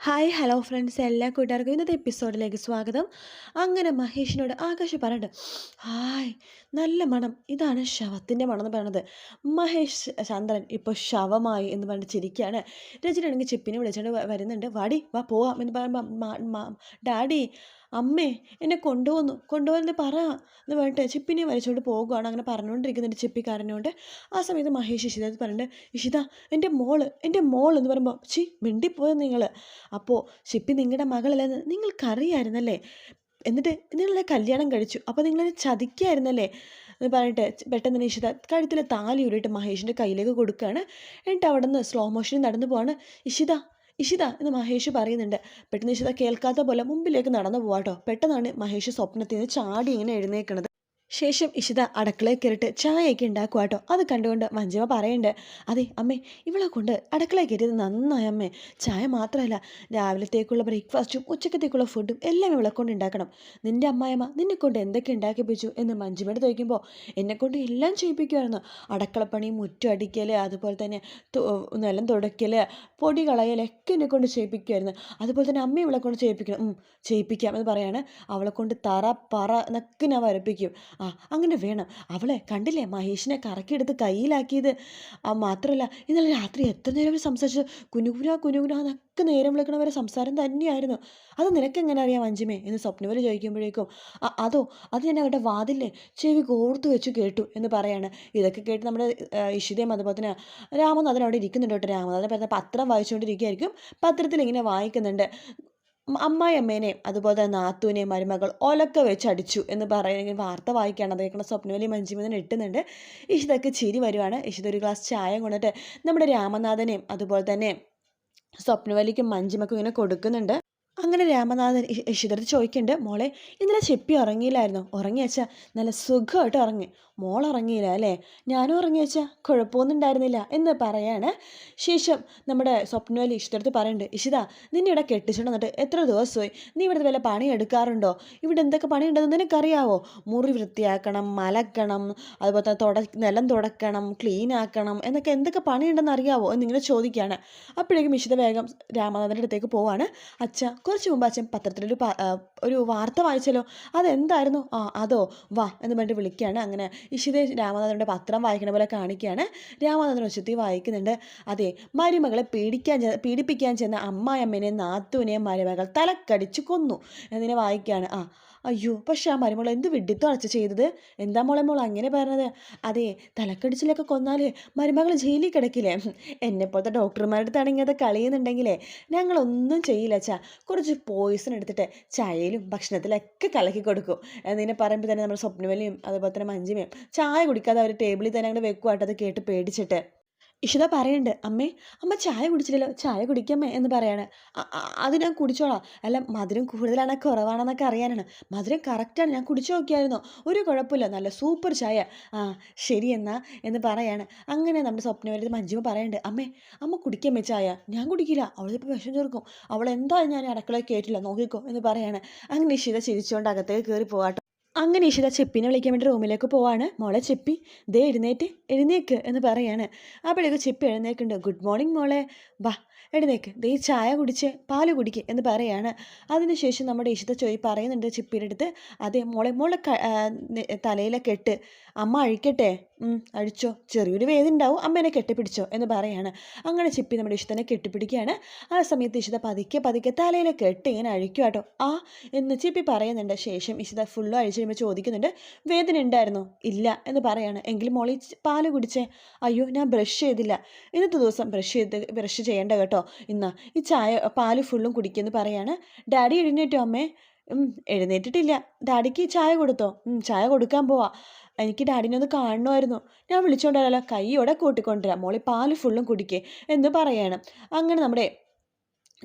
Hi hello friends എല്ലാ കൂട്ടുകാർക്കും ഇന്നത്തെ എപ്പിസോഡിലേക്ക് സ്വാഗതം. അങ്ങനെ മഹേഷിനോട് ആകാശ് പറയുന്നുണ്ട് ഹായ് നല്ല മണം. ഇതാണ് ശവത്തിന്റെ മണം എന്ന് പറയുന്നത് മഹേഷ് ചന്ദ്രൻ ഇപ്പോൾ ശവമായി എന്ന് പറഞ്ഞിട്ട് ചിരിക്കുകയാണ് രചനയാണെങ്കിൽ ചിപ്പിനെ വിളിച്ചുകൊണ്ട് വരുന്നുണ്ട്. വാടി വാ പോവാം എന്ന് പറയുമ്പോൾ ഡാഡി അമ്മേ എന്നെ കൊണ്ടുവന്നു. കൊണ്ടുപോകുന്നത് പറ. എന്ന് പറഞ്ഞിട്ട് ചിപ്പിനെ വലിച്ചുകൊണ്ട് പോകുകയാണ് അങ്ങനെ പറഞ്ഞുകൊണ്ടിരിക്കുന്നുണ്ട് ചിപ്പി കരഞ്ഞുകൊണ്ട് ആ സമയത്ത് മഹേഷ് ഇഷിത പറഞ്ഞിട്ട് ഇഷിത എന്റെ മോൾ എന്റെ മോൾ എന്ന് പറയുമ്പോൾ ചി മിണ്ടിപ്പോയത് നിങ്ങൾ അപ്പോൾ ചിപ്പി നിങ്ങളുടെ മകളല്ലെന്ന് നിങ്ങൾക്കറിയായിരുന്നല്ലേ? എന്നിട്ട് നിങ്ങളെ കല്യാണം കഴിച്ചു. അപ്പോൾ നിങ്ങളെ ചതിക്കായിരുന്നല്ലേ? എന്ന് പറഞ്ഞിട്ട് പെട്ടെന്ന് ഇഷിത കഴുത്തിൽ താലി ഉരുട്ട് മഹേഷിന്റെ കയ്യിലേക്ക് കൊടുക്കുകയാണ് എന്നിട്ട് അവിടെ നിന്ന് സ്ലോ മോഷനിൽ നടന്നു പോവാണ്. ഇഷിത ഇഷിത എന്ന് മഹേഷ് പറയുന്നുണ്ട്. പെട്ടെന്ന് ഇഷിത കേൾക്കാത്ത പോലെ മുമ്പിലേക്ക് നടന്നു പോവാട്ടോ. പെട്ടെന്നാണ് മഹേഷ് സ്വപ്നത്തിൽ നിന്ന് ചാടി ഇങ്ങനെ എഴുന്നേക്കണത്. ശേഷം ഇഷിത അടുക്കളയിൽ കയറിയിട്ട് ചായയൊക്കെ ഉണ്ടാക്കുക കേട്ടോ അത് കണ്ടുകൊണ്ട് മഞ്ജിമ പറയുന്നുണ്ട് അതെ അമ്മേ ഇവളെ കൊണ്ട് അടുക്കളയിൽ കയറിയത് നന്നായി അമ്മേ. ചായ മാത്രമല്ല രാവിലത്തേക്കുള്ള ബ്രേക്ക്ഫാസ്റ്റും ഉച്ചക്കത്തേക്കുള്ള ഫുഡും എല്ലാം ഇവളെ കൊണ്ട് ഉണ്ടാക്കണം. നിന്റെ അമ്മായിമ്മ നിന്നെ കൊണ്ട് എന്തൊക്കെ ഉണ്ടാക്കിപ്പിച്ചു എന്ന് മഞ്ജുമയോട് ചോദിക്കുമ്പോൾ എന്നെ കൊണ്ട് എല്ലാം ചെയ്യിപ്പിക്കുമായിരുന്നു അടുക്കളപ്പണി മുറ്റം അടിക്കൽ അതുപോലെ തന്നെ നിലം തുടയ്ക്കൽ പൊടി കളയൽ ഒക്കെ എന്നെ കൊണ്ട് ചെയ്യിപ്പിക്കുമായിരുന്നു അതുപോലെ തന്നെ അമ്മ ഇവളെ കൊണ്ട് ചെയ്യിപ്പിക്കണം. ചെയ്യിപ്പിക്കാം എന്ന് പറയാണ്. അവളെ കൊണ്ട് തറ പറ എന്നൊക്കെ ഞാൻ വരപ്പിക്കും. ആ അങ്ങനെ വേണം. അവളെ കണ്ടില്ലേ മഹേഷിനെ കറക്കിയെടുത്ത് കയ്യിലാക്കിയത്? ആ മാത്രമല്ല ഇന്നലെ രാത്രി എത്ര നേരം അവർ സംസാരിച്ചു? കുനുകുന കുനുകുന എന്നൊക്കെ നേരം വിളിക്കണ വരെ സംസാരം തന്നെയായിരുന്നു. അത് നിനക്ക് എങ്ങനെ അറിയാം അഞ്ചുമേ? എന്ന് സ്വപ്നവര് ചോദിക്കുമ്പോഴേക്കും "ആ, അതോ അത് ഞാൻ അവരുടെ വാതില്ലേ ചെവി കോർത്തു വെച്ച് കേട്ടു എന്ന് പറയാണ്. ഇതൊക്കെ കേട്ട് നമ്മുടെ ഇഷിതയും അതുപോലെ തന്നെ രാമനാഥൻ അവിടെ ഇരിക്കുന്നുണ്ട് കേട്ടോ രാമനാഥൻ പറഞ്ഞ പത്രം വായിച്ചുകൊണ്ടിരിക്കുകയായിരിക്കും പത്രത്തിൽ ഇങ്ങനെ വായിക്കുന്നുണ്ട്. അമ്മായിയമ്മേനെയും അതുപോലെ തന്നെ നാത്തൂനെയും മരുമകൾ ഒലക്ക വെച്ച് അടിച്ചു എന്ന് പറയുന്ന വാർത്ത വായിക്കുകയാണ്. അത് കേൾക്കുന്ന സ്വപ്നവലി മഞ്ജിമെന്ന് എട്ടുന്നുണ്ട്. ഇഷിതൊക്കെ ചിരി വരുവാണ്. ഇഷിത ഒരു ഗ്ലാസ് ചായ കൊണ്ടിട്ട് നമ്മുടെ രാമനാഥനെയും അതുപോലെ തന്നെ സ്വപ്നവലിക്കും മഞ്ജിമക്കും ഇങ്ങനെ കൊടുക്കുന്നുണ്ട്. അങ്ങനെ രാമനാഥൻ ഇഷിതടുത്ത് ചോദിക്കുന്നുണ്ട് മോളെ ഇന്നലെ ചെപ്പി ഉറങ്ങിയില്ലായിരുന്നോ? ഉറങ്ങി വെച്ചാൽ നല്ല സുഖമായിട്ട് ഉറങ്ങി. മോൾ ഉറങ്ങിയില്ല അല്ലേ? ഞാനും ഉറങ്ങി വെച്ചാൽ കുഴപ്പമൊന്നും ഉണ്ടായിരുന്നില്ല. എന്ന് പറയാണ് ശേഷം നമ്മുടെ സ്വപ്നവലി ഇഷിതടുത്ത് പറയുന്നുണ്ട് ഇഷിത നിന്നെ ഇവിടെ കെട്ടിച്ചിട്ട് വന്നിട്ട് എത്ര ദിവസമായി? നീ ഇവിടുത്തെ വല്ല പണി എടുക്കാറുണ്ടോ? ഇവിടെ എന്തൊക്കെ പണി ഉണ്ടെന്ന് നിനക്കറിയാവോ? മുറി വൃത്തിയാക്കണം മലക്കണം അതുപോലെ തന്നെ തുട നിലം തുടക്കണം ക്ലീൻ ആക്കണം എന്നൊക്കെ എന്തൊക്കെ പണിയുണ്ടെന്ന് അറിയാവോ? എന്നിങ്ങനെ ചോദിക്കുകയാണ്. അപ്പോഴേക്കും ഇഷിത വേഗം രാമനാഥന്റെ അടുത്തേക്ക് പോവാണ്. അച്ഛ കുറച്ച് മുമ്പ് അച്ഛൻ പത്രത്തിലൊരു ഒരു വാർത്ത വായിച്ചല്ലോ. അതെന്തായിരുന്നു? ആ അതോ വാ എന്ന് പറഞ്ഞിട്ട് വിളിക്കുകയാണ്. അങ്ങനെ ഇഷിതേ രാമനാഥന്റെ പത്രം വായിക്കണ പോലെ കാണിക്കുകയാണ്. രാമനാഥൻ ഉച്ചത്തി വായിക്കുന്നുണ്ട്. അതെ മരുമകളെ പീഡിക്കാൻ പീഡിപ്പിക്കാൻ ചെന്ന അമ്മായിയമ്മനെ നാത്തൂനെയും മരുമകൾ തലക്കടിച്ച് കൊന്നു. എന്നിനെ വായിക്കുകയാണ്. ആ അയ്യോ പക്ഷെ ആ മരുമോൾ എന്ത് വിഡിത്തു അടച്ച് ചെയ്തത്? എന്താ മോളെ മോൾ അങ്ങനെ പറഞ്ഞത്? അതെ തലക്കടിച്ചിലൊക്കെ കൊന്നാൽ മരുമകൾ ജയിലിൽ കിടക്കില്ലേ? എന്നെപ്പോലത്തെ ഡോക്ടർമാരുടെ അടുത്താണെങ്കിൽ അത് കളിയുന്നുണ്ടെങ്കിലേ? ഞങ്ങളൊന്നും ചെയ്യില്ല അച്ഛാ. കുറച്ച് പോയിസൺ എടുത്തിട്ട് ചായയിലും ഭക്ഷണത്തിലൊക്കെ കലക്കി കൊടുക്കും. എന്നിങ്ങനെ പറയുമ്പോൾ തന്നെ നമ്മുടെ സ്വപ്നവലിയും അതുപോലെ തന്നെ മഞ്ചിമയും ചായ കുടിക്കാതെ അവർ ടേബിളിൽ തന്നെ അങ്ങോട്ട് വെക്കുവാട്ടോ അത് കേട്ട് പേടിച്ചിട്ട്. ഇഷിത പറയണ്ട് അമ്മേ അമ്മ ചായ കുടിച്ചില്ലല്ലോ ചായ കുടിക്കമ്മേ എന്ന് പറയാണ്. "അ- അ- അത് ഞാൻ കുടിച്ചോളാം. അല്ല മധുരം കൂടുതലാണ് കുറവാണെന്നൊക്കെ അറിയാനാണ്. മധുരം കറക്റ്റാണ് ഞാൻ കുടിച്ചു നോക്കിയായിരുന്നു? ഒരു കുഴപ്പമില്ല നല്ല സൂപ്പർ ചായ. ആ ശരി എന്നാ എന്ന് പറയാണ്. അങ്ങനെ നമ്മുടെ സ്വപ്നവരുത് മഞ്ജുമ പറയണ്ട് അമ്മേ അമ്മ കുടിക്കമ്മേ ചായ? ഞാൻ കുടിക്കില്ല അവളിപ്പോൾ വിഷം ചേർക്കും അവൾ എന്താ ഞാൻ അടുക്കളയിൽ കേട്ടില്ല നോക്കിക്കോ എന്ന് പറയാണ്. അങ്ങനെ ഇഷിത ചിരിച്ചുകൊണ്ട് അകത്തേക്ക് കയറി പോവാട്ടോ. അങ്ങനെ ഈശ്വര ചെപ്പിനെ വിളിക്കാൻ വേണ്ടി റൂമിലേക്ക് പോവാണ്. മോളെ ചെപ്പി ദേ എഴുന്നേറ്റ് എഴുന്നേക്ക് എന്ന് പറയാണ്. അപ്പോഴേക്ക് ചെപ്പി എഴുന്നേക്കുണ്ട് ഗുഡ് മോർണിംഗ് മോളെ. വാ എഴുന്നേക്ക്. ദേ ചായ കുടിച്ച് പാൽ കുടിക്ക് എന്ന് പറയാണ്. അതിനുശേഷം നമ്മുടെ ഈശ്വര ചോയി പറയുന്നുണ്ട് ചെപ്പിയുടെ അടുത്ത്. അതെ മോളെ മോളെ തലയിലൊക്കെ ഇട്ട് അമ്മ അഴിക്കട്ടെ. അഴിച്ചോ ചെറിയൊരു വേദന ഉണ്ടാവും അമ്മേനെ കെട്ടിപ്പിടിച്ചോ എന്ന് പറയാണ്. അങ്ങനെ ചിപ്പി നമ്മുടെ ഇഷ്ടനെ കെട്ടിപ്പിടിക്കുകയാണ്. ആ സമയത്ത് ഇഷിത പതുക്കെ പതുക്കെ തലയിൽ കെട്ടി ഇങ്ങനെ അഴിക്കുക കേട്ടോ. ആ എന്ന് ചിപ്പി പറയുന്നുണ്ട്. ശേഷം ഇഷിത ഫുള്ളോ അഴിച്ചു കഴിയുമ്പോൾ ചോദിക്കുന്നുണ്ട് വേദന ഉണ്ടായിരുന്നോ? ഇല്ല എന്ന് പറയാണ്. എങ്കിൽ മോളി പാൽ കുടിച്ചേ. അയ്യോ ഞാൻ ബ്രഷ് ചെയ്തില്ല. ഇന്നത്തെ ദിവസം ബ്രഷ് ചെയ്ത് ബ്രഷ് ചെയ്യേണ്ട കേട്ടോ. ഇന്ന് ഈ ചായ പാൽ ഫുള്ളും കുടിക്കുമെന്ന് പറയാണ്. ഡാഡി എഴുന്നേറ്റോ അമ്മേ? എഴുന്നേറ്റിട്ടില്ല. ഡാഡിക്ക് ചായ കൊടുത്തോ? ചായ കൊടുക്കാൻ പോവാ. എനിക്ക് ഡാഡിനെ ഒന്ന് കാണണമായിരുന്നു. ഞാൻ വിളിച്ചോണ്ടല്ലോ കൈയോടെ കൂട്ടിക്കൊണ്ടുവരാം. മോളി പാൽ ഫുള്ളും കുടിക്കേ എന്ന് പറയാണ്. അങ്ങനെ നമ്മുടെ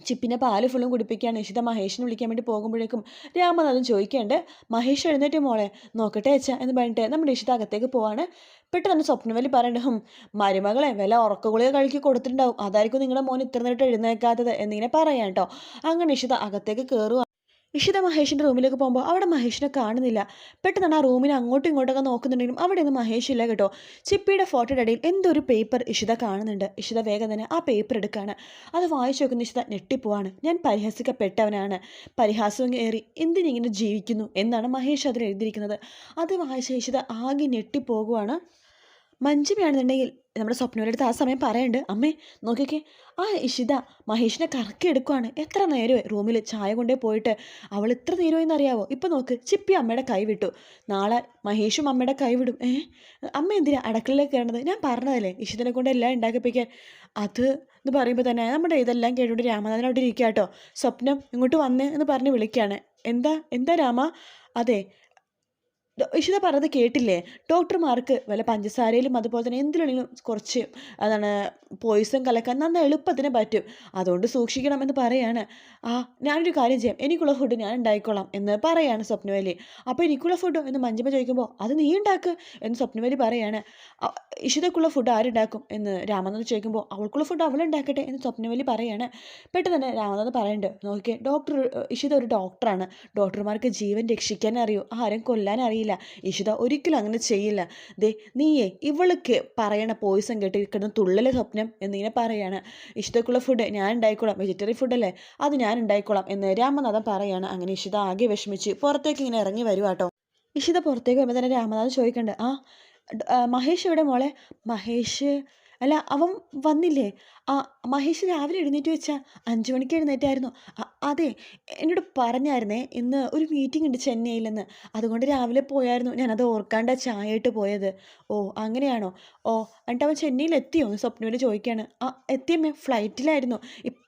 ചിപ്പിനെ പാൽ ഫുള്ളും കുടിപ്പിക്കുകയാണ് ഇഷിത മഹേഷിനെ വിളിക്കാൻ വേണ്ടി പോകുമ്പോഴേക്കും രാമനാഥൻ ചോദിക്കേണ്ട മഹേഷ് എഴുന്നേറ്റ് മോളെ നോക്കട്ടെ അച്ഛ എന്ന് പറഞ്ഞിട്ട് നമ്മുടെ ഇഷിത അകത്തേക്ക് പോവാണ്. പെട്ടെന്ന് സ്വപ്നവലി പറയണ്ട മരുമകളെ വില ഉറക്കഗുളിക കഴിക്കി കൊടുത്തിട്ടുണ്ടാവും. അതായിരിക്കും നിങ്ങളുടെ മോൻ ഇത്ര നേരിട്ട് എഴുന്നേക്കാത്തത് എന്നിങ്ങനെ പറയാം കേട്ടോ അങ്ങനെ ഇഷിത അകത്തേക്ക് കയറുക ഇഷിത മഹേഷിന്റെ റൂമിലേക്ക് പോകുമ്പോൾ അവിടെ മഹേഷിനെ കാണുന്നില്ല. പെട്ടെന്നാണ് ആ റൂമിനെ അങ്ങോട്ടും ഇങ്ങോട്ടൊക്കെ നോക്കുന്നുണ്ടെങ്കിലും അവിടെ ഒന്നും മഹേഷ് ഇല്ല കേട്ടോ. ചിപ്പിയുടെ ഫോട്ടോയുടെ ഇടയിൽ എന്തൊരു പേപ്പർ ഇഷിത കാണുന്നുണ്ട്. ഇഷിത വേഗം തന്നെ ആ പേപ്പർ എടുക്കുകയാണ് അത് വായിച്ചു നോക്കുന്ന ഇഷിത ഞെട്ടിപ്പോവാണ്. ഞാൻ പരിഹസിക്കപ്പെട്ടവനാണ്. പരിഹാസം ഏറി എന്തിനിങ്ങനെ ജീവിക്കുന്നു? എന്നാണ് മഹേഷ് അതിൽ എഴുതിയിരിക്കുന്നത്. അത് വായിച്ച ഇഷിത ആകെ ഞെട്ടിപ്പോകുവാണ്. മഞ്ജുമയാണെന്നുണ്ടെങ്കിൽ നമ്മുടെ സ്വപ്നയുടെ അടുത്ത് ആ സമയം പറയുന്നുണ്ട് അമ്മേ നോക്കിക്കേ. ആ ഇഷിത മഹേഷിനെ കറക്കി എടുക്കുവാണ്. എത്ര നേരമായി റൂമിൽ ചായ കൊണ്ടേ പോയിട്ട് അവൾ ഇത്ര നേരമായി എന്നറിയാവോ? ഇപ്പം നോക്ക് ചിപ്പി അമ്മയുടെ കൈ വിട്ടു. നാളെ മഹേഷും അമ്മയുടെ കൈ വിടും. ഏ? അമ്മ എന്തിനാ അടക്കളയിലേക്ക് കയറണത്? ഞാൻ പറഞ്ഞതല്ലേ ഇഷിതനെ കൊണ്ട് എല്ലാം ഉണ്ടാക്കിപ്പിക്കാൻ. അത് എന്ന് പറയുമ്പോൾ തന്നെ നമ്മുടെ ഇതെല്ലാം കേട്ടുകൊണ്ട് രാമനാഥൻ അവിടെ കേട്ടോ സ്വപ്നം ഇങ്ങോട്ട് വന്നേ എന്ന് പറഞ്ഞ് വിളിക്കുകയാണ് എന്താ? എന്താ രാമ? അതെ ഇഷിത പറഞ്ഞത് കേട്ടില്ലേ? ഡോക്ടർമാർക്ക് വല്ല പഞ്ചസാരയിലും അതുപോലെ തന്നെ എന്തിലാണെങ്കിലും കുറച്ച് അതാണ് പോയിസൺ കലക്കാൻ നന്ന എളുപ്പത്തിന് പറ്റും. അതുകൊണ്ട് സൂക്ഷിക്കണമെന്ന് പറയാണ്. ആ ഞാനൊരു കാര്യം ചെയ്യാം. എനിക്കുള്ള ഫുഡ് ഞാൻ ഉണ്ടായിക്കോളാം എന്ന് പറയാണ് സ്വപ്നവേലി. അപ്പോൾ എനിക്കുള്ള ഫുഡ് എന്ന് മഞ്ജുമ ചോദിക്കുമ്പോൾ അത് നീ ഉണ്ടാക്ക്? എന്ന് സ്വപ്നവേലി പറയാണ്. ഇഷുതക്കുള്ള ഫുഡ് ആരുണ്ടാക്കും എന്ന് രാമനാഥ് ചോദിക്കുമ്പോൾ അവൾക്കുള്ള ഫുഡ് അവൾ ഉണ്ടാക്കട്ടെ? എന്ന് സ്വപ്നവേലി പറയാണ്. പെട്ടെന്ന് തന്നെ രാമനാഥ് പറയുന്നുണ്ട് നോക്കിയേ ഡോക്ടർ ഇഷിത ഒരു ഡോക്ടറാണ് ഡോക്ടർമാർക്ക് ജീവൻ രക്ഷിക്കാൻ അറിയൂ. ആരും കൊല്ലാൻ അറിയില്ല. ഇഷിത ഒരിക്കലും അങ്ങനെ ചെയ്യില്ല. ദേ നീയേ ഇവൾക്ക് പറയണ പോയിസൺ കേട്ട് കിടന്ന് തുള്ളലെ സ്വപ്നം എന്നിങ്ങനെ പറയാണ്. ഇഷിതക്കുള്ള ഫുഡ് ഞാൻ ഉണ്ടായിക്കോളാം. വെജിറ്റേറിയൻ ഫുഡല്ലേ അത് ഞാൻ ഉണ്ടായിക്കോളാം എന്ന് രാമനാഥൻ പറയാണ്. അങ്ങനെ ഇഷിത ആകെ വിഷമിച്ച് പുറത്തേക്ക് ഇങ്ങനെ ഇറങ്ങി വരുവാട്ടോ ഇഷിത പുറത്തേക്ക് വരുമ്പോൾ തന്നെ രാമനാഥൻ ചോദിക്കണ്ട് ആ, മഹേഷ് എവിടെ മോളെ? മഹേഷ് അല്ല അവൻ വന്നില്ലേ? ആ മഹേഷ് രാവിലെ എഴുന്നേറ്റ് വെച്ചാൽ അഞ്ചു മണിക്ക് എഴുന്നേറ്റായിരുന്നു. അതെ എന്നോട് പറഞ്ഞായിരുന്നേ ഇന്ന് ഒരു മീറ്റിംഗ് ഉണ്ട് ചെന്നൈയിലെന്ന്. അതുകൊണ്ട് രാവിലെ പോയായിരുന്നു. ഞാനത് ഓർക്കാണ്ട ചായ ഇട്ട് പോയത്. ഓ അങ്ങനെയാണോ? ഓ എന്നിട്ട് അവൻ ചെന്നൈയിൽ എത്തിയോ സ്വപ്നയോട് ചോദിക്കുകയാണ് ആ എത്തിയമ്മേ ഫ്ലൈറ്റിലായിരുന്നു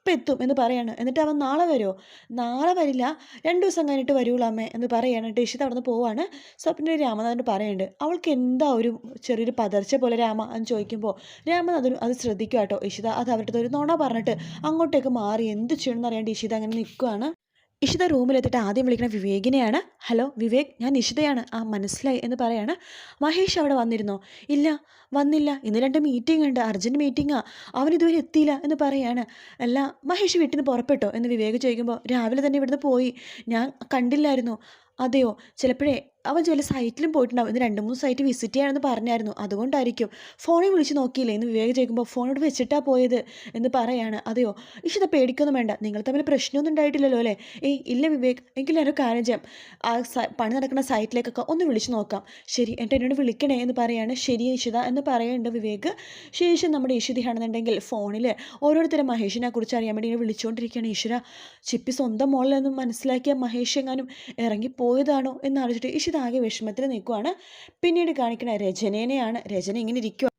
ഇപ്പം എത്തും എന്ന് പറയാണ്. എന്നിട്ട് അവൻ നാളെ വരുമോ നാളെ വരില്ല. രണ്ട് ദിവസം കഴിഞ്ഞിട്ട് വരുള്ളൂ അമ്മേ എന്ന് പറയാണ്. ഇഷിത അവിടെ നിന്ന് പോവാണ്. സ്വപ്ന രാമനാഥൻ പറയുന്നുണ്ട്. അവൾക്ക് എന്താ ഒരു ചെറിയൊരു പതർച്ച പോലെ രാമ എന്ന് ചോദിക്കുമ്പോൾ രാമനാഥൻ അത് ശ്രദ്ധിക്കുക കേട്ടോ ഇഷിത അത് അവരുടെ ഒരു നുണ പറഞ്ഞിട്ട് അങ്ങോട്ടേക്ക് മാറി എന്ത് ചെയ്യണമെന്ന് അറിയാണ്ട് ഇഷിത അങ്ങനെ നിൽക്കുകയാണ് ഇഷിത റൂമിലെത്തിയിട്ട് ആദ്യം വിളിക്കുന്ന വിവേകിനെയാണ്. ഹലോ വിവേക് ഞാൻ ഇഷിതയാണ്. ആ മനസ്സിലായി എന്ന് പറയാണ്. മഹേഷ് അവിടെ വന്നിരുന്നോ? ഇല്ല വന്നില്ല. ഇന്ന് രണ്ട് മീറ്റിംഗ് ഉണ്ട്. അർജന്റ് മീറ്റിംഗാ അവൻ ഇതുവരെ എത്തിയില്ല എന്ന് പറയാണ്. അല്ല മഹേഷ് വീട്ടിൽ നിന്ന് പുറപ്പെട്ടോ? എന്ന് വിവേക് ചോദിക്കുമ്പോൾ രാവിലെ തന്നെ ഇവിടുന്ന് പോയി. ഞാൻ കണ്ടില്ലായിരുന്നു. അതെയോ? ചിലപ്പോഴേ അവൻ ചില സൈറ്റിലും പോയിട്ടുണ്ടാവും. ഇന്ന് രണ്ട് മൂന്ന് സൈറ്റ് വിസിറ്റ് ചെയ്യാമെന്ന് പറഞ്ഞായിരുന്നു. അതുകൊണ്ടായിരിക്കും ഫോണിൽ വിളിച്ച് നോക്കിയില്ലേ എന്ന് വിവേക് ചോദിക്കുമ്പോൾ ഫോണോട് വെച്ചിട്ടാ പോയത്? എന്ന് പറയാണ്. അതെയോ? ഇഷിത പേടിക്കൊന്നും വേണ്ട. നിങ്ങൾ തമ്മിൽ പ്രശ്നമൊന്നും ഉണ്ടായിട്ടില്ലല്ലോ അല്ലേ? ഏയ് ഇല്ല വിവേക്. എങ്കിലും ഒരു കാര്യം ചെയ്യാം. ആ പണി നടക്കുന്ന സൈറ്റിലേക്കൊക്കെ ഒന്ന് വിളിച്ച് നോക്കാം. ശരി എന്റെ എന്നോട് വിളിക്കണേ എന്ന് പറയാണ്. ശരി ഇഷിത എന്ന് പറയുന്നുണ്ട് വിവേക്. ശേഷം നമ്മുടെ ഇഷിതയാണെന്നുണ്ടെങ്കിൽ ഫോണിൽ ഓരോരുത്തരും മഹേഷിനെ കുറിച്ച് അറിയാൻ വേണ്ടി ഇങ്ങനെ വിളിച്ചുകൊണ്ടിരിക്കുകയാണ് ഈശ്വര ചിപ്പി സ്വന്തം മോളിലെന്നും മനസ്സിലാക്കിയ മഹേഷ് എങ്ങാനും ഇറങ്ങിപ്പോയതാണോ? എന്നാലോചിച്ചിട്ട് ഇഷിത ആകെ വിഷമത്തിൽ നിൽക്കുവാണ്. പിന്നീട് കാണിക്കുന്ന രചനേനെയാണ് രചന ഇങ്ങനെ ഇരിക്കുക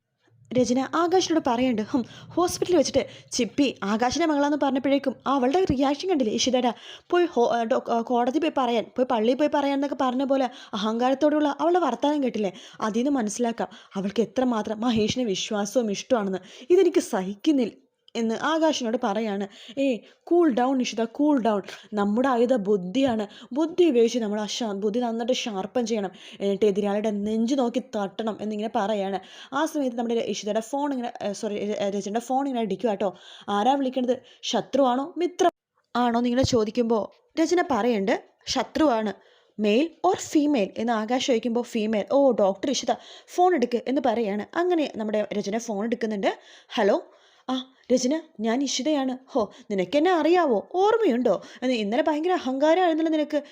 രചന ആകാശിനോട് പറയണ്ട് ഹും ഹോസ്പിറ്റലിൽ വെച്ചിട്ട് ചിപ്പി ആകാശിന്റെ മകളാന്ന് പറഞ്ഞപ്പോഴേക്കും അവളുടെ റിയാക്ഷൻ കണ്ടില്ലേ? ഇഷിതട പോയി കോടതി പോയി പറയാൻ പോയി പള്ളിയിൽ പോയി പറയാൻ എന്നൊക്കെ പറഞ്ഞ പോലെ അഹങ്കാരത്തോടുള്ള അവളുടെ വർത്തമാനം കേട്ടില്ലേ? അതിൽ നിന്ന് മനസ്സിലാക്കാം അവൾക്ക് എത്രമാത്രം മഹേഷിനെ വിശ്വാസവും ഇഷ്ടമാണെന്ന്. ഇതെനിക്ക് സഹിക്കുന്നില്ല. എന്ന് ആകാശിനോട് പറയാണ്. ഏ cool down Nishita cool down നമ്മുടെ ആയുധ ബുദ്ധിയാണ്. ബുദ്ധി ഉപയോഗിച്ച് നമ്മൾ ആ ഷാ ബുദ്ധി നന്നായിട്ട് ഷാർപ്പൻ ചെയ്യണം. എന്നിട്ട് എതിരാളിയുടെ നെഞ്ച് നോക്കി തട്ടണം എന്നിങ്ങനെ പറയാണ്. ആ സമയത്ത് നമ്മുടെ ഇഷിതയുടെ ഫോൺ ഇങ്ങനെ സോറി രചനയുടെ ഫോൺ ഇങ്ങനെ അടിക്കുക കേട്ടോ ആരാ വിളിക്കണത്? ശത്രുവാണോ മിത്രം ആണോ? നിങ്ങളെ ചോദിക്കുമ്പോൾ രചന പറയുന്നുണ്ട് ശത്രുവാണ് മെയിൽ ഓർ ഫീമെയിൽ എന്ന് ആകാശ് ചോദിക്കുമ്പോൾ ഫീമെയിൽ ഓ ഡോക്ടർ ഇഷിത ഫോൺ എടുക്ക് എന്ന് പറയാണ്. അങ്ങനെ നമ്മുടെ രചന ഫോൺ എടുക്കുന്നുണ്ട്. ഹലോ ആ രചന ഞാൻ ഇഷിതയാണ്. ഹോ നിനക്കെന്നെ അറിയാവോ? ഓർമ്മയുണ്ടോ? ഇന്നലെ ഭയങ്കര അഹങ്കാരമായിരുന്നല്ലോ നിനക്ക്.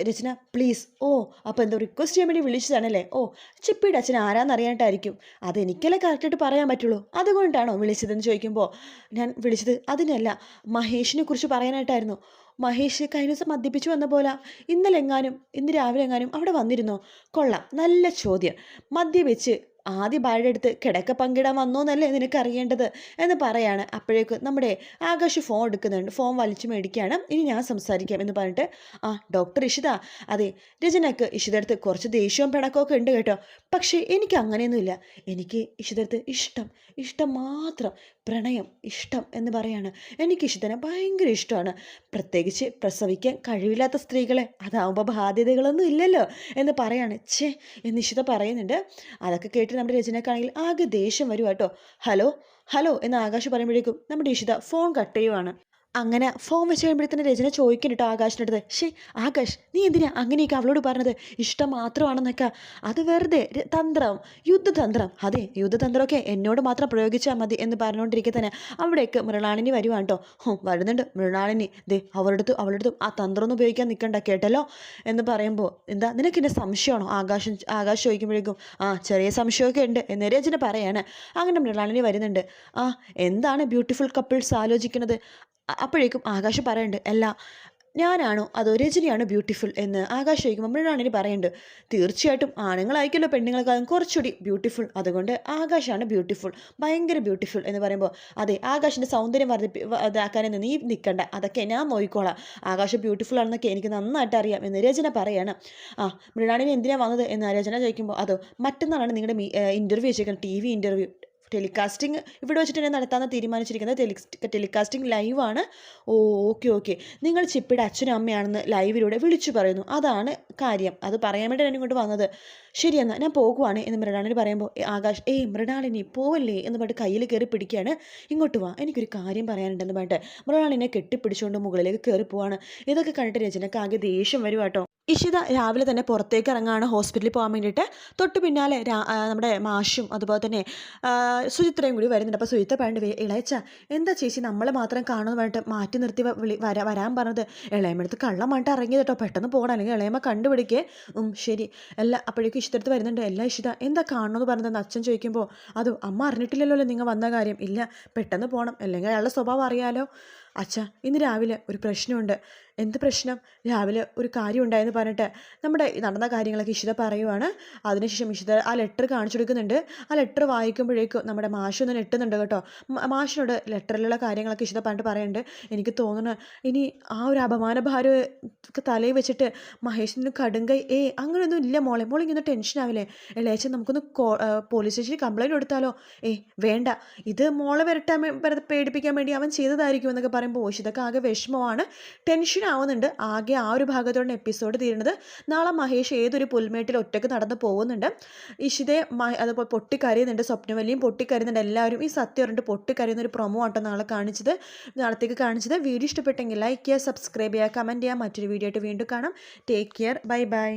രചന പ്ലീസ് ഓ അപ്പോൾ എന്തോ റിക്വസ്റ്റ് ചെയ്യാൻ വേണ്ടി വിളിച്ചതാണല്ലേ? ഓ ചിപ്പിയുടെ അച്ഛൻ ആരാന്ന് അറിയാനായിട്ടായിരിക്കും അതെനിക്കല്ലേ കറക്റ്റായിട്ട് പറയാൻ പറ്റുള്ളൂ. അതുകൊണ്ടാണോ വിളിച്ചതെന്ന് ചോദിക്കുമ്പോൾ ഞാൻ വിളിച്ചത് അതിനല്ല മഹേഷിനെ കുറിച്ച് പറയാനായിട്ടായിരുന്നു. മഹേഷ് കഴിഞ്ഞ ദിവസം മദ്യപിച്ചു വന്ന പോലെ. ഇന്നലെ എങ്ങാനും ഇന്ന് രാവിലെ എങ്ങാനും അവിടെ വന്നിരുന്നോ? കൊള്ളാം നല്ല ചോദ്യം. മദ്യപിച്ച് ആദ്യ ഭാര്യയുടെ അടുത്ത് കിടക്ക പങ്കിടാൻ വന്നോ എന്നല്ലേ നിനക്ക് അറിയേണ്ടത് എന്ന് പറയാണ്. അപ്പോഴേക്കും നമ്മുടെ ആകാശ് ഫോൺ എടുക്കുന്നുണ്ട്. ഫോൺ വലിച്ചു മേടിക്കുകയാണ്. ഇനി ഞാൻ സംസാരിക്കാം എന്ന് പറഞ്ഞിട്ട് ആ ഡോക്ടർ ഇഷിത അതെ രചനക്ക് ഇഷിതടുത്ത് കുറച്ച് ദേഷ്യവും പിണക്കമൊക്കെ ഉണ്ട് കേട്ടോ. പക്ഷേ എനിക്ക് അങ്ങനെയൊന്നുമില്ല എനിക്ക് ഇഷിതടുത്ത് ഇഷ്ടം ഇഷ്ടം മാത്രം പ്രണയം ഇഷ്ടം എന്ന് പറയാണ്. എനിക്ക് ഇഷിതനെ ഭയങ്കര ഇഷ്ടമാണ്. പ്രത്യേകിച്ച് പ്രസവിക്കാൻ കഴിവില്ലാത്ത സ്ത്രീകളെ അതാവുമ്പോൾ ബാധ്യതകളൊന്നും ഇല്ലല്ലോ എന്ന് പറയാണ്. ഛേ എന്ന് ഇഷിത പറയുന്നുണ്ട്. അതൊക്കെ കേട്ട് നമ്മുടെ രചനക്കാണെങ്കിൽ ആകെ ദേഷ്യം വരുവാട്ടോ ഹലോ? ഹലോ? എന്ന് ആകാശ് പറയുമ്പോഴേക്കും നമ്മുടെ ഇഷിത ഫോൺ കട്ട് ചെയ്യുവാണ്. അങ്ങനെ ഫോം വെച്ച് കഴിയുമ്പോഴത്തേന് രചന ചോദിക്കുന്നുട്ടോ ആകാശിനടുത്ത് ഷേ ആകാശ് നീ എന്തിനാ അങ്ങനെയൊക്കെ അവളോട് പറഞ്ഞത്? ഇഷ്ടം മാത്രമാണെന്നൊക്കെ. അത് വെറുതെ തന്ത്രം യുദ്ധതന്ത്രം. അതെ യുദ്ധതന്ത്രമൊക്കെ എന്നോട് മാത്രം പ്രയോഗിച്ചാൽ മതി എന്ന് പറഞ്ഞുകൊണ്ടിരിക്കെ തന്നെ അവിടേക്ക് മൃണാളിനി വരുവാണ് കേട്ടോ ഹോ വരുന്നുണ്ട് മൃണാളിനി. ദേ അവളടുത്തും അവളടുത്തും ആ തന്ത്രമൊന്നും ഉപയോഗിക്കാൻ നിൽക്കണ്ട കേട്ടല്ലോ? എന്ന് പറയുമ്പോൾ എന്താ നിനക്ക് എന്റെ സംശയമാണോ? ആകാശം ആകാശ് ചോദിക്കുമ്പോഴേക്കും ആ ചെറിയ സംശയമൊക്കെ ഉണ്ട് എന്ന് രചന പറയാണ്. അങ്ങനെ മൃണാളിനി വരുന്നുണ്ട്. ആ എന്താണ് ബ്യൂട്ടിഫുൾ കപ്പിൾസ് ആലോചിക്കുന്നത് അപ്പോഴേക്കും ആകാശ് പറയുന്നുണ്ട് അല്ല ഞാനാണോ അതോ രജനിയാണ് ബ്യൂട്ടിഫുൾ എന്ന് ആകാശ് ചോദിക്കുമ്പോൾ മൃണാളിനി പറയുന്നുണ്ട് തീർച്ചയായിട്ടും ആണുങ്ങളായിരിക്കുമല്ലോ പെണ്ണുങ്ങളെക്കാളും കുറച്ചുകൂടി ബ്യൂട്ടിഫുൾ അതുകൊണ്ട് ആകാശാണ് ബ്യൂട്ടിഫുൾ ഭയങ്കര ബ്യൂട്ടിഫുൾ എന്ന് പറയുമ്പോൾ അതെ ആകാശിന്റെ സൗന്ദര്യം വർദ്ധിപ്പി ഇതാക്കാനൊന്നും നീ നിൽക്കണ്ട അതൊക്കെ ഞാൻ നോക്കിക്കോളാം. ആകാശ് ബ്യൂട്ടിഫുൾ ആണെന്നൊക്കെ എനിക്ക് നന്നായിട്ട് അറിയാം എന്ന് രചന പറയാണ്. ആ മൃണാളിനി എന്തിനാണ് വന്നത് എന്ന് രചന ചോദിക്കുമ്പോൾ അതോ മറ്റന്നാളാണ് നിങ്ങളുടെ ഇന്റർവ്യൂ വെച്ചേക്കുന്നത് ടി വി ഇന്റർവ്യൂ ടെലികാസ്റ്റിംഗ് ഇവിടെ വെച്ചിട്ട് തന്നെ നടത്താമെന്ന് തീരുമാനിച്ചിരിക്കുന്നത് ടെലി ടെലികാസ്റ്റിംഗ് ലൈവാണ് ഓ ഓക്കെ ഓക്കെ നിങ്ങൾ ചിപ്പിയുടെ അച്ഛനും അമ്മയാണെന്ന് ലൈവിലൂടെ വിളിച്ചു പറയുന്നു. അതാണ് കാര്യം. അത് പറയാൻ വേണ്ടി ഞാൻ ഇങ്ങോട്ട് വന്നത്. ശരി എന്നാൽ ഞാൻ പോകുവാണ് എന്ന് മൃണാളിനി പറയുമ്പോൾ ആകാശ് ഏയ് മൃണാളിനി പോവല്ലേ? എന്ന് പറഞ്ഞിട്ട് കയ്യിൽ കയറി പിടിക്കുകയാണ്. ഇങ്ങോട്ട് വാ എനിക്കൊരു കാര്യം പറയാനുണ്ടെന്ന് പറഞ്ഞിട്ട്. മൃണാളിനെ കെട്ടിപ്പിടിച്ചുകൊണ്ട് മുകളിലേക്ക് കയറി പോവാണ്. ഇതൊക്കെ കണ്ടിട്ട് രചനക്ക് ആകെ ദേഷ്യം വരും കേട്ടോ. ഇഷിത രാവിലെ തന്നെ പുറത്തേക്ക് ഇറങ്ങാണ് ഹോസ്പിറ്റലിൽ പോകാൻ വേണ്ടിയിട്ട്. തൊട്ട് പിന്നാലെ നമ്മുടെ മാഷും അതുപോലെ തന്നെ സുചിത്രയും കൂടി വരുന്നുണ്ട്. അപ്പോൾ സുചിത്ര പറയുന്നത് ഇളയച്ച എന്താ ചേച്ചി നമ്മളെ മാത്രം കാണുമെന്ന് പറഞ്ഞിട്ട് മാറ്റി നിർത്തി വിളി വരാ വരാൻ പറഞ്ഞത്? ഇളയമ്മടുത്ത് കള്ളമായിട്ട് ഇറങ്ങിയത് കേട്ടോ പെട്ടെന്ന് പോകണം അല്ലെങ്കിൽ ഇളയമ്മ കണ്ടുപിടിക്കേ. ഉം ശരി. എല്ലാ അപ്പോഴേക്കും ഇഷ്ടത്ത് വരുന്നുണ്ട്. എല്ലാ ഇഷിത എന്താ കാണണമെന്ന് പറഞ്ഞതെന്ന് അച്ഛൻ ചോദിക്കുമ്പോൾ അതും അമ്മ അറിഞ്ഞിട്ടില്ലല്ലോ നിങ്ങൾ വന്ന കാര്യം? ഇല്ല പെട്ടെന്ന് പോകണം അല്ലെങ്കിൽ അയാളുടെ സ്വഭാവം അറിയാലോ. അച്ഛ ഇന്ന് രാവിലെ ഒരു പ്രശ്നമുണ്ട്. എന്ത് പ്രശ്നം? രാവിലെ ഒരു കാര്യം ഉണ്ടായെന്ന് പറഞ്ഞിട്ട് നമ്മുടെ നടന്ന കാര്യങ്ങളൊക്കെ ഇഷിത പറയുവാണ്. അതിനുശേഷം ഇഷിത ആ ലെറ്റർ കാണിച്ചു കൊടുക്കുന്നുണ്ട്. ആ ലെറ്റർ വായിക്കുമ്പോഴേക്കും നമ്മുടെ മാഷ് ഒന്ന് എട്ടുന്നുണ്ട് കേട്ടോ. മാഷിനോട് ലെറ്ററിലുള്ള കാര്യങ്ങളൊക്കെ ഇഷിത പറഞ്ഞിട്ട് പറയുന്നുണ്ട്. എനിക്ക് തോന്നുന്നു ഇനി ആ ഒരു അപമാന ഭാരം തലയിൽ വെച്ചിട്ട് മഹേഷിന് കടുങ്കൈ ഏ അങ്ങനെയൊന്നും ഇല്ല മോളെ. മോളെ ഇങ്ങനെ ടെൻഷൻ ആവില്ലേ? ഇളയച്ചൻ നമുക്കൊന്ന് പോലീസ് സ്റ്റേഷനിൽ കംപ്ലൈന്റ് കൊടുത്താലോ? ഏ വേണ്ട. ഇത് മോളെ വരട്ടാൻ പേടിപ്പിക്കാൻ വേണ്ടി അവൻ ചെയ്തതായിരിക്കും എന്നൊക്കെ പറയുമ്പോൾ ഇതൊക്കെ ആകെ വിഷമമാണ്. ടെൻഷൻ ആവുന്നുണ്ട്. ആകെ ആ ഒരു ഭാഗത്തോടെ എപ്പിസോഡ് തീരുന്നത്. നാളെ മഹേഷ് ഏതൊരു പുൽമേട്ടിൽ ഒറ്റയ്ക്ക് നടന്ന് പോകുന്നുണ്ട്. ഇഷിതെ അതുപോലെ പൊട്ടിക്കരയുന്നുണ്ട്. സ്വപ്നവല്ലിയും പൊട്ടിക്കരയുന്നുണ്ട്. എല്ലാവരും ഈ സത്യം പറഞ്ഞിട്ട് പൊട്ടിക്കരയുന്ന ഒരു പ്രൊമോ ആട്ടോ നാളെ കാണിച്ചത്. നാളത്തേക്ക് കാണിച്ചത്. വീഡിയോ ഇഷ്ടപ്പെട്ടെങ്കിൽ ലൈക്ക് ചെയ്യുക സബ്സ്ക്രൈബ് ചെയ്യുക കമന്റ് ചെയ്യുക. മറ്റൊരു വീഡിയോ ആയിട്ട് വീണ്ടും കാണാം. Take care bye bye